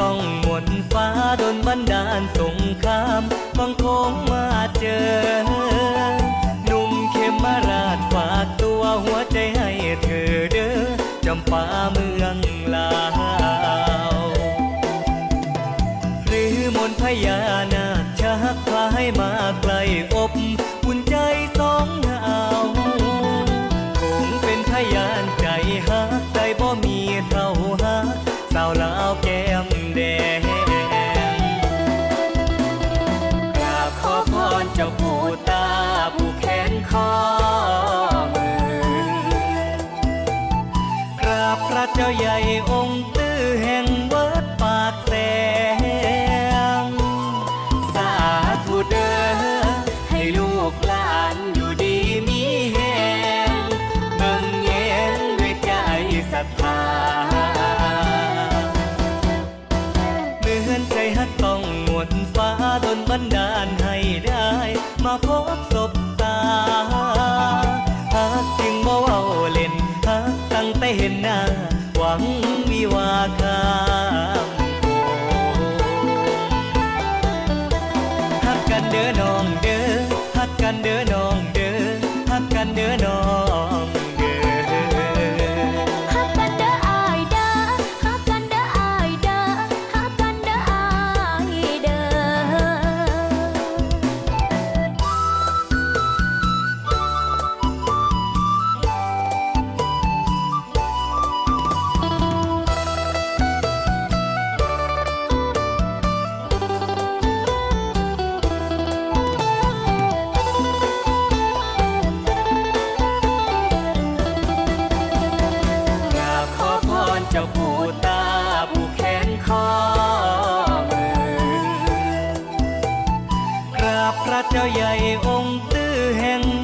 ต้องหมดฟ้าโดนบันดาลสงครามบังคงมาเจอ หนุ่มเข้มมาราดฝากตัวหัวใจให้เธอเด้อจำปาเมือง พระเจ้าใหญ่องค์ วังวิวาคามโกหักกันเด้อน้องเด้อ ข้าพระเจ้าใหญ่องค์ตื้อแห่ง